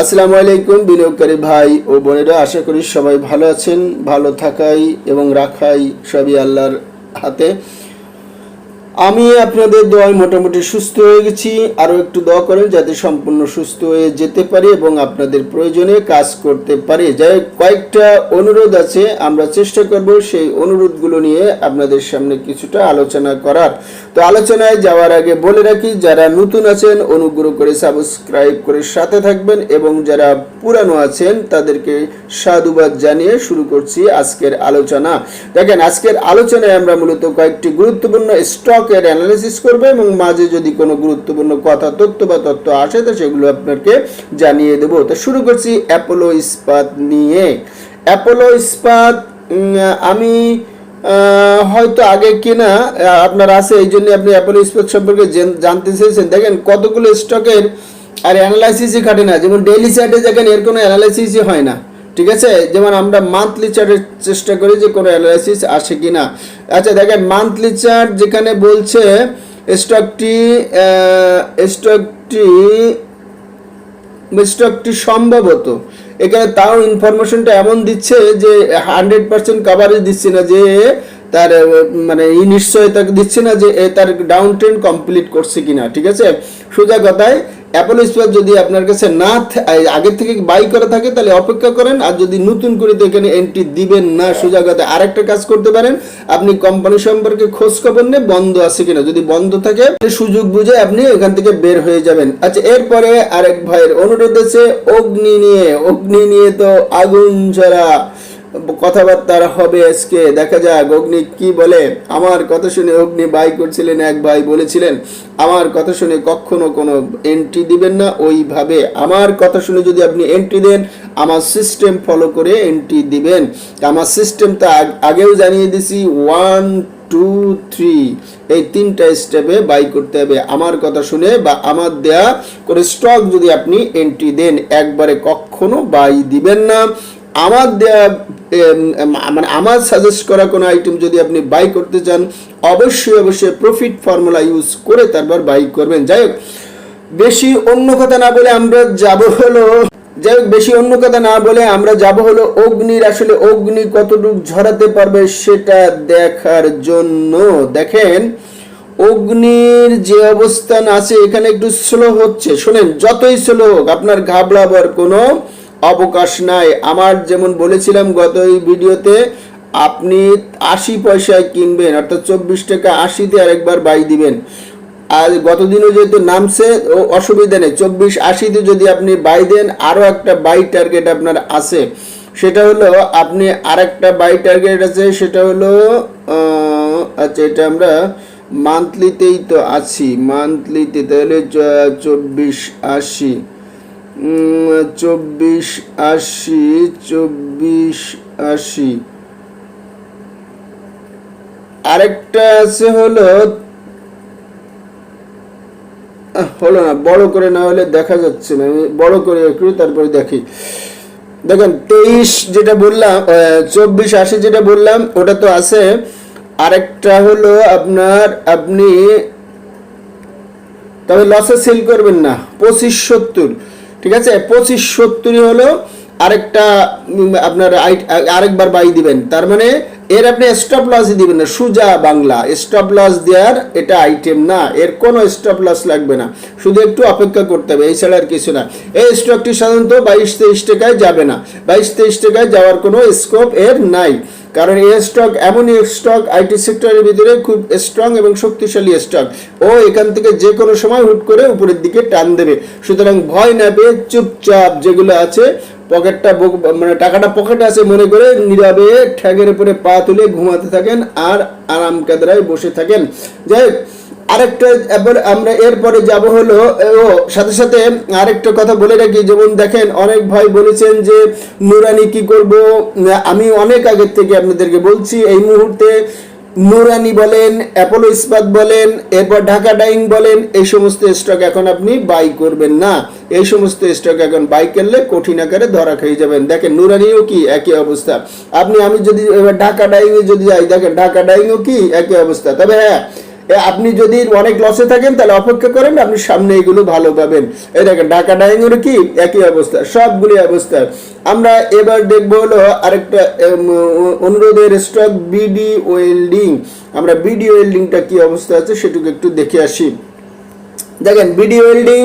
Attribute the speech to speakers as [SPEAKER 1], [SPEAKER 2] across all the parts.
[SPEAKER 1] আসসালামু আলাইকুম বিনিয়োগকারী ভাই ও বোনেরা, আশা করি সবাই ভালো আছেন, ভালো থাকাই এবং রাখাই সবই আল্লাহর হাতে। আমি আপনাদের দোয়ায় মোটামুটি সুস্থ হয়ে গেছি। আরও একটু দোয়া করেন যাতে সম্পূর্ণ সুস্থ হয়ে যেতে পারি এবং আপনাদের প্রয়োজনে কাজ করতে পারি। যাই কয়েকটা অনুরোধ আছে। আমরা চেষ্টা করব সেই অনুরোধগুলো নিয়ে আপনাদের সামনে কিছুটা আলোচনা করার। তো আলোচনায় যাওয়ার আগে বলে রাখি, যারা নতুন আছেন, অনুগ্রহ করে সাবস্ক্রাইব করে সাথে থাকবেন এবং যারা পুরানো আছেন, তাদেরকে সাধুবাদ জানিয়ে শুরু করছি আজকের আলোচনা। দেখেন, আজকের আলোচনায় আমরা মূলত কয়েকটি গুরুত্বপূর্ণ স্টকের অ্যানালিসিস করব এবং মাঝে যদি কোনো গুরুত্বপূর্ণ কথা, তথ্য বা তথ্য আসে, তো সেগুলো আপনাকে জানিয়ে দেব। তো শুরু করছি অ্যাপোলো ইস্পাত নিয়ে। অ্যাপোলো ইস্পাত আমি হয়তো আগে কিনা আপনার আছে, এই জন্য আপনি অ্যাপোলো ইস্পাত সম্পর্কে জানতে চেয়েছেন। দেখেন, কতগুলো স্টকের আর অ্যানালাইসিসই খাটে না। যেমন ডেইলি চার্টে দেখেন, এর কোনো অ্যানালাইসিসই হয় না। ঠিক আছে? যেমন আমরা মান্থলি চার্টের চেষ্টা করি যে কোনো অ্যানালাইসিস আসে কি না আচ্ছা দেখেন মান্থলি চার্ট যেখানে বলছে স্টকটি স্টকটি স্টকটি সম্ভবত। এখানে তাও ইনফরমেশনটা এমন দিচ্ছে যে হান্ড্রেড পার্সেন্ট কাভারেজ দিচ্ছে না, যে তার মানে এই নিশ্চয়তা দিচ্ছে না যে তার ডাউন ট্রেন কমপ্লিট করছে কিনা, ঠিক আছে? সোজা কথায় অ্যাপল ইস্পাত যদি আপনার কাছে না আগের থেকে বাই করা থাকে, তাহলে অপেক্ষা করেন। আর যদি নতুন করে তো এখানে এন্ট্রি দিবেন না কথায় আরেকটা কাজ করতে পারেন। আপনি কোম্পানি সম্পর্কে খোঁজ খবর নিয়ে বন্ধ আছে কিনা। যদি বন্ধ থাকে সুযোগ বুঝে আপনি এখান থেকে বের হয়ে যাবেন। আচ্ছা এরপরে আরেক ভাইয়ের অনুরোধ আছে, অগ্নি নিয়ে। অগ্নি নিয়ে তো আগুন ঝরা কথাবার্তা হবে আজকে। দেখা যাক, অগ্নি কি বলে। আমার কথা শুনে অগ্নি বাই করছিলেন, এক ভাই বলেছিলেন, আমার কথা শুনে কখনো কোনো এন্ট্রি দিবেন না। ওইভাবে আমার কথা শুনে যদি আপনি এন্ট্রি দেন, আমার সিস্টেম ফলো করে এন্ট্রি দিবেন। আমার সিস্টেম সিস্টেমটা আগেও জানিয়ে দিছি ওয়ান টু থ্রি এই তিনটা স্টেপে বাই করতে হবে। আমার কথা শুনে বা আমার দেয়া করে স্টক যদি আপনি এন্ট্রি দেন, একবারে কখনো বাই দিবেন না। আমার মানে আমার সাজেস্ট করা কোনো আইটেম যদি আপনি বাই করতে চান, অবশ্যই অবশ্যই প্রফিট ফর্মুলা ইউজ করে তারপর বাই করবেন। যাই হোক, বেশি অন্য কথা না বলে আমরা যাব হলো, যাই হোক, বেশি অন্য কথা না বলে আমরা যাব হলো অগ্নির, আসলে অগ্নি কতটুকু ঝরাতে পারবে সেটা দেখার জন্য। দেখেন, অগ্নির যে অবস্থান আছে, এখানে একটু স্লো হচ্ছে। শোনেন, যতই স্লো হোক, আপনার ঘাবড়াবার কোনো অবকাশ নাই। আমার যেমন বলেছিলাম গত এই ভিডিওতে, আপনি আশি পয়সায় কিনবেন, অর্থাৎ চব্বিশ টাকা আশিতে আরেকবার বাই দিবেন। আর গতদিনও যেহেতু নামছে, ও অসুবিধা নেই। চব্বিশ আশিতে যদি আপনি বাই দেন, আরও একটা বাই টার্গেট আপনার আছে। সেটা হলো, আপনি আরেকটা বাই টার্গেট আছে, সেটা হলো আচ্ছা এটা আমরা মান্থলিতেই তো আছি। মান্থলিতে তাহলে চব্বিশ আশি। চব্বিশ আশি চব্বিশ আশি। আরেকটা আছে হলো হলো না, বড় করে না হলে দেখা যাচ্ছে না। বড় করে একটু তারপরে দেখি। দেখেন, তেইশ যেটা বললাম চব্বিশ আশি যেটা বললাম, ওটা তো আছে। আরেকটা হলো আপনার, আপনি তবে লসে সেল করবেন না, পঁচিশ সত্তর। ঠিক আছে? পঁচিশ সত্তরই হলো আরেকটা আপনার আরেকবার বাই দিবেন। তার মানে এর আপনি স্টপ লসই দিবেন না। সুজা বাংলা। স্টপ লস দেওয়ার এটা আইটেম না। এর কোনো স্টপ লস লাগবে না। শুধু একটু অপেক্ষা করতে হবে। এই ছাড়া আর কিছু না। এই স্টকটি সাধারণত বাইশ তেইশ টাকায় যাবে না। বাইশ তেইশ টাকায় যাওয়ার কোনো স্কোপ এর নাই। কারণ এই স্টক এমনই স্টক আইটি সেক্টরের ভিতরে খুব স্ট্রং এবং শক্তিশালী স্টক ও এখান থেকে যে কোনো সময় হুট করে উপরের দিকে টান দেবে। সুতরাং ভয় না পেয়ে চুপচাপ যেগুলো আছে পকেটটা মানে টাকাটা পকেটে আছে মনে করে নীরবে ঠ্যাগের উপরে পা তুলে ঘুমাতে থাকেন আর আরাম কাদরায় বসে থাকেন। যাই হোক, আরেকটা আমরা এরপরে যাব হলো, ও, সাথে সাথে আরেকটা কথা বলে রাখি, যেমন দেখেন অনেক ভাই বলেছেন যে, নুরানি কি করব? আমি অনেক আগের থেকে আপনাদেরকে বলছি, এই মুহূর্তে নুরানি বলেন, অ্যাপোলো ইস্পাত বলেন, এরপর ঢাকা ডাইং বলেন, এই সমস্ত স্টক এখন আপনি বাই করবেন না। এই সমস্ত স্টক এখন বাই করলে কঠিন আকারে ধরা খেয়ে যাবেন। দেখেন নুরানিও কি একই অবস্থা। আপনি, আমি যদি এবার ঢাকা ডাইংয়ে যদি যাই, দেখেন ঢাকা ডাইংও কি একই অবস্থা। তবে হ্যাঁ আপনি যদি অনেক লসে থাকেন, তাহলে অপেক্ষা করেন, আপনি সামনে এগুলো ভালো পাবেন। এই দেখেন, ঢাকা ডাইংয়ের কি? একই অবস্থা, সবগুলি অবস্থা। আমরা এবার দেখব হলো আরেকটা অনুরোধের স্টক বিডি ওয়েল্ডিং আমরা বিডি ওয়েল্ডিংটা কি অবস্থা আছে সেটুকু একটু দেখে আসি। দেখেন বিডি ওয়েল্ডিং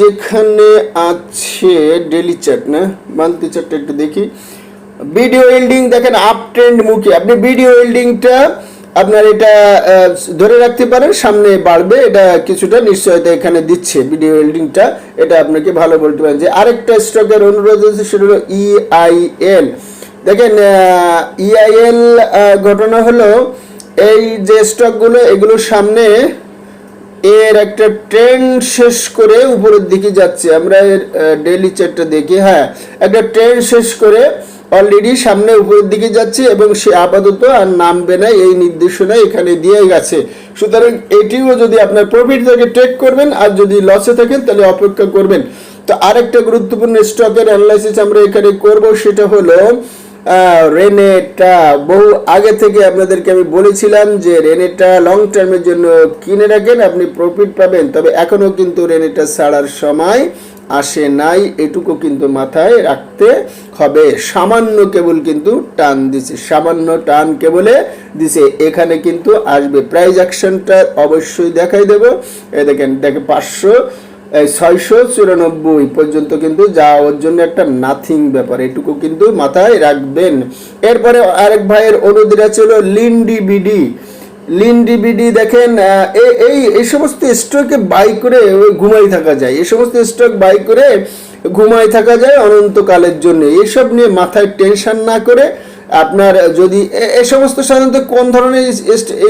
[SPEAKER 1] যেখানে আছে ডেলি চার্ট না মান্থলি চার্টটা একটু দেখি। ভিডিও ওয়েল্ডিং দেখেন আপ ট্রেন্ড মুখে। আপনি ভিডিও ওয়েল্ডিংটা আপনার এটা ধরে রাখতে পারেন, সামনে বাড়বে, এটা কিছুটা নিশ্চয়তা এখানে দিচ্ছে ভিডিও ওয়েল্ডিংটা এটা আপনাকে ভালো বলতে পারেন যে আরেকটা স্টকের অনুরোধ আছে সেটা হলো E ইআইএল দেখেন ইআইএল ঘটনা হলো এই যে স্টকগুলো, এগুলো সামনে এর একটা ট্রেন্ড শেষ করে উপরের দিকে যাচ্ছে। আমরা এর ডেইলি চার্টটা দেখি হ্যাঁ একটা ট্রেন্ড শেষ করে অলরেডি সামনে উপরের দিকে যাচ্ছে এবং সে আপাতত আর নামবে না, এই নির্দেশনা এখানে দিয়ে গেছে। সুতরাং এটিও যদি আপনার প্রফিট থেকে টেক করবেন আর যদি লসে থাকেন, তাহলে অপেক্ষা করবেন। তো আরেকটা গুরুত্বপূর্ণ স্টকের অ্যানালাইসিস আমরা এখানে করব, সেটা হলো রেনেটা বহু আগে থেকে আপনাদেরকে আমি বলেছিলাম যে রেনেটা লং টার্মের জন্য কিনে রাখেন, আপনি প্রফিট পাবেন। তবে এখনও কিন্তু রেনেটা ছাড়ার সময় আসে নাই, এটুকু কিন্তু মাথায় রাখতে হবে। সামান্য কেবল কিন্তু টান দিছে, সামান্য টান কেবলে দিছে। এখানে কিন্তু আসবে। প্রাইজ অ্যাকশনটা অবশ্যই দেখাই দেব। এ দেখেন দেখে পাঁচশো ছয়শো চুরানব্বই পর্যন্ত কিন্তু যাওয়ার জন্য একটা নাথিং ব্যাপার। এটুকু কিন্তু মাথায় রাখবেন। এরপরে আরেক ভাইয়ের অনুদিরা ছিল লিন্ডি বিডি। লিন্ডি বিডি দেখেন এই এই সমস্ত স্টকে বাই করে ঘুমাই থাকা যায়। এই সমস্ত স্টক বাই করে ঘুমাই থাকা যায় অনন্তকালের জন্য। এসব নিয়ে মাথায় টেনশন না করে আপনার যদি এ- সমস্ত সাধারণত কোন ধরনের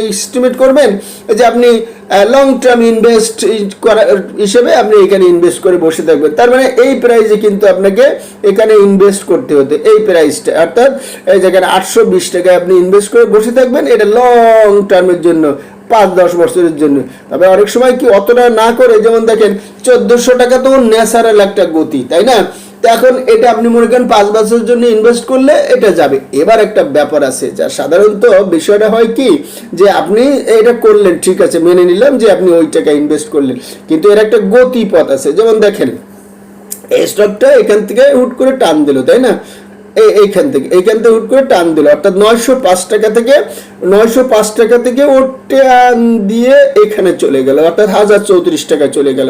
[SPEAKER 1] এস্টিমেট করবেন? যে আপনি লং টার্ম ইনভেস্ট করা, হিসেবে আপনি এখানে ইনভেস্ট করে বসে থাকবেন। তার মানে এই প্রাইসে কিন্তু আপনাকে এখানে ইনভেস্ট করতে হতো, এই প্রাইসটা অর্থাৎ এই যেখানে আটশো বিশ টাকায় আপনি ইনভেস্ট করে বসে থাকবেন, এটা লং টার্মের জন্য পাঁচ দশ বছরের জন্য। তবে অনেক সময় কি অতটা না করে, যেমন দেখেন, চোদ্দশো টাকা তো ন্যাচারাল একটা গতি, তাই না? এখন এটা আপনি মনে করেন পাঁচ বছরের জন্য ইনভেস্ট করলে এটা যাবে। এবার একটা ব্যাপার আছে যা সাধারণত বিষয়টা হয় কি যে আপনি এটা করলেন, ঠিক আছে, মেনে নিলাম যে আপনি ওই টাকা ইনভেস্ট করলেন। কিন্তু এর একটা গতিপথ আছে। যেমন দেখেন স্টকটা এখান থেকে হুট করে টান দিল, তাই না? এই এইখান থেকে এইখান থেকে হুট করে টান দিল। অর্থাৎ নয়শো পাঁচ টাকা থেকে, নয়শো পাঁচ টাকা থেকে ও টান দিয়ে এখানে চলে গেল। অর্থাৎ হাজার চৌত্রিশ টাকা চলে গেল।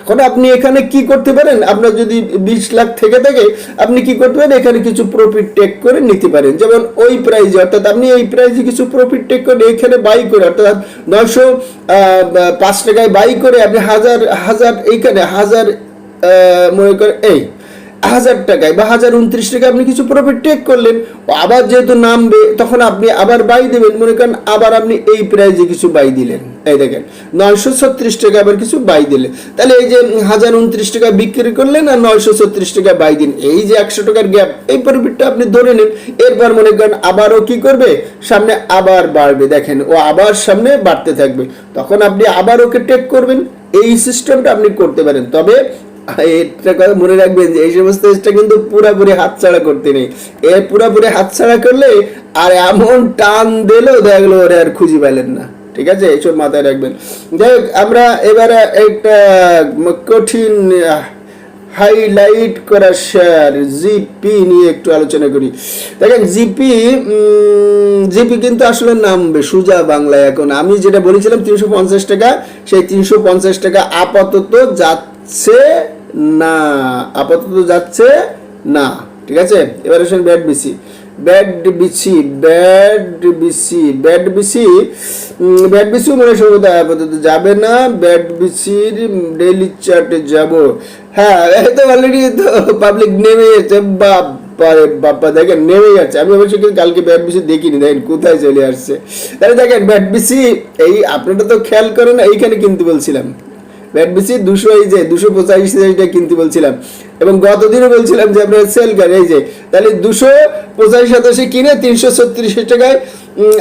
[SPEAKER 1] এখন আপনি এখানে কি করতে পারেন? আপনার যদি বিশ লাখ থেকে থাকে, আপনি কি করতে পারেন? এখানে কিছু প্রফিট টেক করে নিতে পারেন। যেমন ওই প্রাইজে অর্থাৎ আপনি এই প্রাইজে কিছু প্রফিট টেক করে এখানে বাই করে, অর্থাৎ নয়শো পাঁচ টাকায় বাই করে আপনি হাজার হাজার এইখানে, হাজার মনে করেন এই হাজার টাকায় বা হাজার উনত্রিশ টাকায় আপনি কিছু প্রফিট টেক করলেন আবার যেহেতু নামবে, তখন আপনি আবার বাই দেবেন। মনে করেন আবার আপনি এই প্রাইজে কিছু বাই দিলেন। এই দেখেন, নয়শো ছত্রিশ টাকা আবার কিছু বাই দিলেন। তাহলে এই যে হাজার উনত্রিশ টাকা বিক্রি করলেন আর নয়শো ছত্রিশ টাকা বাই দিন এই যে একশো টাকার গ্যাপ এই প্রফিটটা আপনি ধরে নেন। এরপর মনে করেন আবারও কি করবে? সামনে আবার বাড়বে। দেখেন, ও আবার সামনে বাড়তে থাকবে। তখন আপনি আবার ওকে টেক করবেন। এই সিস্টেমটা আপনি করতে পারেন। তবে এটা কথা মনে রাখবেন যে এই সমস্ত জিনিসটা কিন্তু পুরাপুরি হাতছাড়া করতে নেই। এ পুরাপুরি হাতছাড়া করলে আর এমন টান দিলেও দেখা গেলো ওরে আর খুঁজে পেলেন না। ঠিক আছে? এইসব মাথায় রাখবেন। যাই হোক, আমরা এবারে একটা কঠিন হাইলাইট করা শেয়ার জিপি নিয়ে একটু আলোচনা করি। দেখেন জিপি জিপি কিন্তু আসলে নামবে সুজা বাংলায় এখন। আমি যেটা বলেছিলাম তিনশো পঞ্চাশ টাকা সেই তিনশো পঞ্চাশ টাকা আপাতত যাচ্ছে না, আপাতত যাচ্ছে না, ঠিক আছে? এবার আসেন bat BC bat BC bat BC bat BC bat বিসিও মনে সম্ভবত আপাতত যাবে না ব্যাট বিসির ডেইলি চার্টে যাব। হ্যাঁ তো অলরেডি তো পাবলিক নেমে যাচ্ছে বাপ বারে বাপ্পা দেখেন নেমে যাচ্ছে আমি অবশ্য কিন্তু কালকে ব্যাট বিসি দেখিনি, দেখেন কোথায় চলে আসছে। তাহলে দেখেন ব্যাট বিসি এই আপনারা তো খেয়াল করেন এইখানে কিনতে বলছিলাম। ব্যাট বিসি দুশো এই যে, দুশো পঁচাশি এইটা কিনতে বলছিলাম। এবং গতদিনও বলছিলাম যে আপনার সেল কার এই যে, তাহলে দুশো পঁচাশি সাতাশি কিনে তিনশো ছত্রিশ টাকায়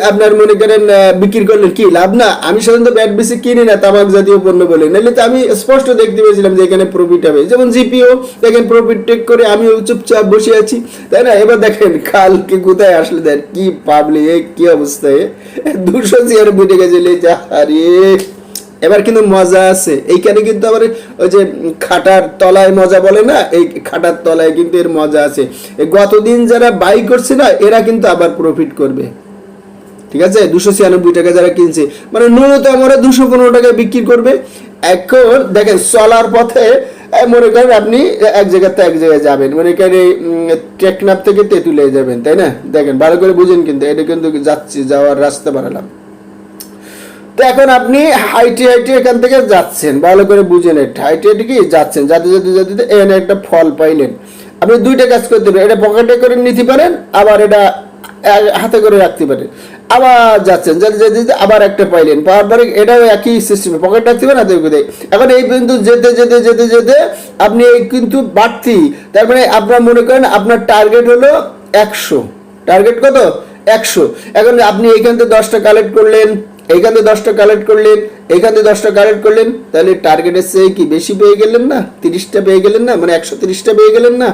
[SPEAKER 1] আপনার মনে করেন বিক্রি করলেন। কি লাভ না? আমি সাধারণত ব্যাট বেশি কিনি না, তামাক জাতীয় পণ্য বলে। নাহলে তো আমি স্পষ্ট দেখতে পেয়েছিলাম যে এখানে প্রফিট হবে। যেমন জিপিও দেখেন প্রফিট টেক করে আমিও চুপচাপ বসে আছি। তাই না? এবার দেখেন, কালকে কোথায় আসলে? দেন কি পাবলি কি অবস্থায় দুশো চেয়ার বুঝে গেছে যা আরে! এবার কিন্তু মজা আছে। এইখানে কিন্তু আবার ওই যে খাটার তলায় মজা বলে না? এই খাটার তলায় কিন্তু এর মজা আছে। গতদিন যারা বাই করছে না এরা কিন্তু আবার প্রফিট করবে। ঠিক আছে? দুশো ছিয়ানব্বই টাকা যারা কিনছে মানে ন্যূনতম ওরা দুশো পনেরো টাকায় বিক্রি করবে। এখন দেখেন, চলার পথে মনে করেন আপনি এক জায়গা থেকে এক জায়গায় যাবেন। মনে করেন টেকনাফ থেকে তেঁতুলে যাবেন, তাই না? দেখেন, ভালো করে বুঝেন কিন্তু, এটা কিন্তু যাচ্ছি, যাওয়ার রাস্তা বানালাম। তো এখন আপনি হাইটি, হাইটে এখান থেকে যাচ্ছেন, ভালো করে বুঝে নেন। হাইটে হাইটে কি যাচ্ছেন? যাতে, যেতে যেতে এখানে একটা ফল পাইলেন আপনি দুইটা কাজ করতে পারেন। এটা পকেটে করে নিতে পারেন, আবার এটা হাতে করে রাখতে পারেন। আবার যাচ্ছেন, যাতে, যেতে যেতে আবার একটা পাইলেন পাওয়ার পরে এটাও একই সিস্টেমে পকেট রাখতে পারেন, হাতে করে এখন এই কিন্তু যেতে যেতে যেতে যেতে আপনি এই কিন্তু বাড়তি, তার মানে আপনার মনে করেন আপনার টার্গেট হলো একশো। টার্গেট কত? একশো। এখন আপনি এইখান থেকে দশটা কালেক্ট করলেন এইখান থেকে দশটা কালেক্ট করলেন, এইখান থেকে দশটা কালেক্ট করলেন, তাহলে টার্গেটের চেয়ে কি বেশি পেয়ে গেলেন না? তিরিশটা পেয়ে গেলেন না? মানে একশো তিরিশটা পেয়ে গেলেন না?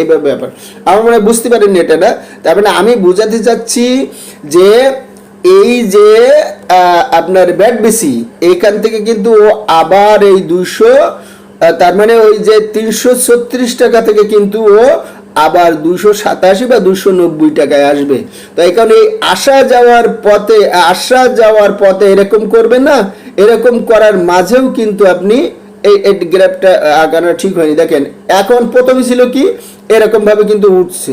[SPEAKER 1] এইভাবে ব্যাপার আমার মনে বুঝতে পারেন এটা, না? তার মানে আমি বোঝাতে চাচ্ছি যে এই যে আপনার ব্যাট বেশি এইখান থেকে কিন্তু ও আবার এই দুশো তার মানে ওই যে তিনশো ছত্রিশ টাকা থেকে কিন্তু ও আবার দুশো সাতাশি বা দুশো নব্বই টাকায় আসবে। তো এই কারণে এই আসা যাওয়ার পথে, আসা যাওয়ার পথে এরকম করবেন না। এরকম করার মাঝেও কিন্তু আপনি এই গ্রাফটা আগানো ঠিক হয়নি। দেখেন, এখন প্রথমে ছিল কি? এরকম ভাবে কিন্তু উঠছে।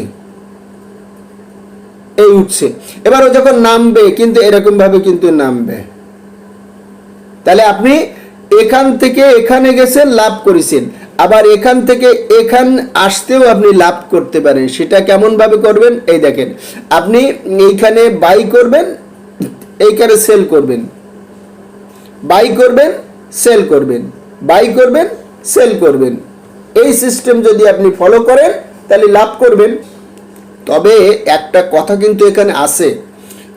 [SPEAKER 1] এই উঠছে। এবার ও যখন নামবে, কিন্তু এরকম ভাবে কিন্তু নামবে। তাহলে আপনি এখান থেকে এখানে গেছেন, লাভ করেছেন। আবার এখান থেকে এখান আসতেও আপনি লাভ করতে পারেন। সেটা কেমন ভাবে করবেন? এই দেখেন, আপনি এইখানে বাই করবেন, এইখানে সেল করবেন। বাই করবেন সেল করবেন। বাই করবেন সেল করবেন। এই সিস্টেম যদি আপনি ফলো করেন, তাহলে লাভ করবেন। তবে একটা কথা কিন্তু এখানে আছে,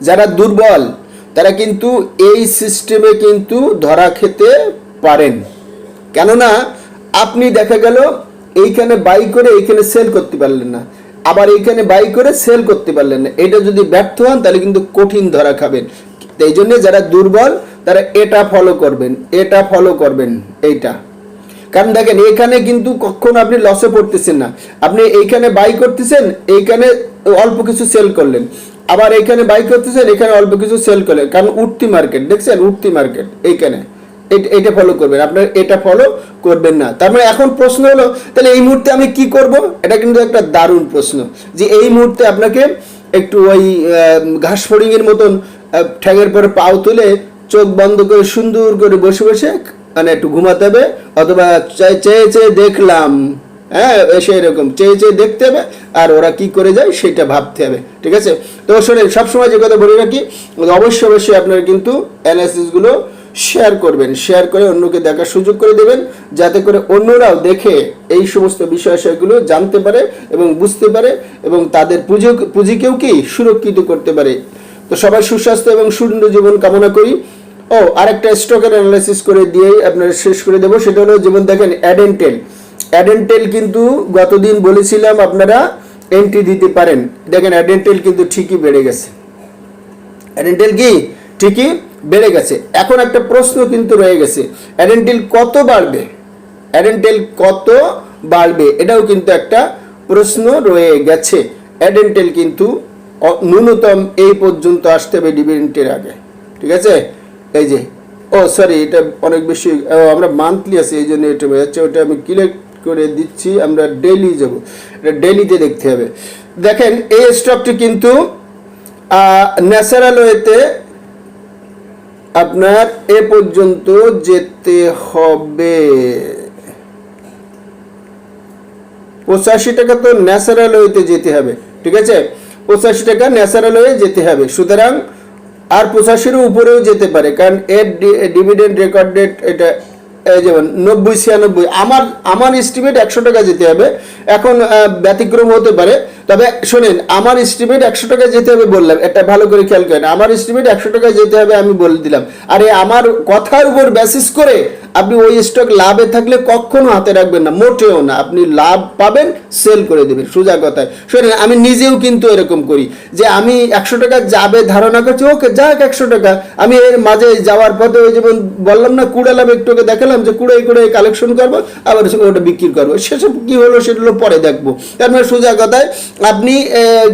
[SPEAKER 1] যারা দুর্বল, তারা কিন্তু এই সিস্টেমে কিন্তু ধরা খেতে পারেন। কেননা আপনি দেখা গেল এইখানে বাই করে এইখানে সেল করতে পারলেন না। আবার এইখানে বাই করে সেল করতে পারলেন না। এটা যদি ব্যর্থ হন, তাহলে কিন্তু কঠিন ধরা খাবেন। এই জন্য যারা দুর্বল, তারা এটা ফলো করবেন, এটা ফলো করবেন, এইটা। কারণ দেখেন, এখানে কিন্তু কখনো আপনি লসে পড়তেছেন না। আপনি এইখানে বাই করতেছেন, এইখানে অল্প কিছু সেল করলেন। আবার এইখানে বাই করতেছেন, এখানে অল্প কিছু সেল করলেন। কারণ উঠতি মার্কেট দেখছেন? উঠতি মার্কেট এইখানে। এট- ফলো করবেন। আপনার এটা ফলো করবেন না। তার মানে এখন প্রশ্ন হলো, তাহলে এই মুহূর্তে আমি কি করব? এটা কিন্তু একটা দারুণ প্রশ্ন যে এই মুহূর্তে আপনাকে একটু ওই ঘাস ফড়িং এর মতন ঠ্যাঙের পরে পাও তুলে চোখ বন্ধ করে সুন্দর করে বসে বসে মানে একটু ঘুমাতে হবে, অথবা চেয়ে চেয়ে দেখলাম। হ্যাঁ এসে এরকম চেয়ে চেয়ে দেখতে হবে আর ওরা কি করে যায় সেটা ভাবতে হবে। ঠিক আছে? তো শোনেন, সবসময় যে কথা বলে রাখি, অবশ্যই অবশ্যই আপনারা কিন্তু অ্যানালিসিসগুলো শেয়ার করবেন শেয়ার করে অন্যকে দেখার সুযোগ করে দেবেন, যাতে করে অন্যরাও দেখে এই সমস্ত বিষয়গুলো জানতে পারে এবং বুঝতে পারে এবং তাদের পুঁজি, পুঁজিকেও কি সুরক্ষিত করতে পারে। তো সবাই সুস্বাস্থ্য এবং সুন্দর জীবন কামনা করি। ও, আরেকটা স্টকের অ্যানালাইসিস করে দিয়েই আপনার শেষ করে দেবো, সেটা হলো যেমন দেখেন অ্যাডেন্টেল অ্যাডেন্টেল কিন্তু গতদিন বলেছিলাম আপনারা এন্ট্রি দিতে পারেন। দেখেন অ্যাডেন্টেল কিন্তু ঠিকই বেড়ে গেছে। অ্যাডেন্টেল কি? ঠিকই বেড়ে গেছে। এখন একটা প্রশ্ন কিন্তু রয়ে গেছে। অ্যাডেন্টেল কত বাড়বে? অ্যাডেন্টেল কত বাড়বে? এটাও কিন্তু একটা প্রশ্ন রয়ে গেছে। অ্যাডেন্টেল কিন্তু ন্যূনতম এই পর্যন্ত আসতে হবে ডিভিডেন্টের আগে। ঠিক আছে? এই যে, ও সরি এটা অনেক বেশি আমরা মান্থলি আছে, এই জন্য এটা বোঝাচ্ছে। ওটা আমি ক্লিক করে দিচ্ছি, আমরা ডেলি যাব। এটা ডেলিতে দেখতে হবে। দেখেন, এই স্টকটি কিন্তু ন্যাচারাল ওয়েতে আপনার এ পর্যন্ত যেতে হবে। পঁচাশি টাকা তো ন্যাচারাল ওয়েতে যেতে হবে, ঠিক আছে? পঁচাশি টাকা ন্যাচারাল ওয়ে যেতে হবে। সুতরাং আর পঁচাশির উপরেও যেতে পারে, কারণ এর ডিভিডেন্ড রেকর্ডেড এটা এই যেমন নব্বই, ছিয়ানব্বই, আমার আমার এস্টিমেট একশো টাকা যেতে হবে। এখন ব্যতিক্রম হতে পারে। তবে শোনেন, আমার এস্টিমেট একশো টাকা যেতে হবে বললাম এটা ভালো করে খেয়াল করেন। আমার এস্টিমেট একশো টাকা যেতে হবে আমি বলে দিলাম। আরে, আমার কথার উপর বেসিস করে আপনি ওই স্টক লাভে থাকলে কখনো হাতে রাখবেন না, মোটেও না। আপনি লাভ পাবেন সেল করে দেবেন। সোজা কথায়। শোনেন, আমি নিজেও কিন্তু এরকম করি যে আমি একশো টাকা যাবে ধারণা করছি, ওকে, যাক একশো টাকা। আমি এর মাঝে যাওয়ার পথে ওই যেমন বললাম না কুড়ালাম একটু ওকে দেখালাম যে কুড়াই কুড়াই কালেকশন করব, আবার ওটা বিক্রি করব। সেসব কি হলো সেগুলো পরে দেখব। তার মানে সোজা কথায়, আপনি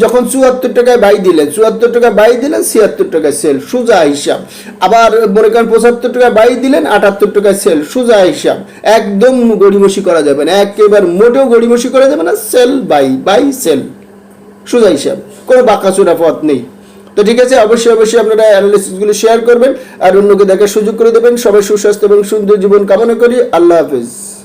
[SPEAKER 1] যখন চুয়াত্তর টাকায় বাই দিলেন, চুয়াত্তর টাকা বাই দিলেন, ছিয়াত্তর টাকায় সেল সোজা হিসাব। আবার মনে করেন পঁচাত্তর টাকা বাই দিলেন, আটাত্তর টাকায় সেল, সোজা হিসাব একদম গড়িমসি করা যাবে না। একেবারে মোটেও গড়িমসি করা যাবে না, সেল বাই বাই সেল। সোজা হিসাব কোনো বাঁকাচোরা পথ নেই। তো ঠিক আছে, অবশ্যই অবশ্যই আপনারা অ্যানালিসিসগুলো শেয়ার করবেন আর অন্যকে দেখার সুযোগ করে দেবেন। সবাই সুস্বাস্থ্য এবং সুন্দর জীবন কামনা করি। আল্লাহ হাফিজ।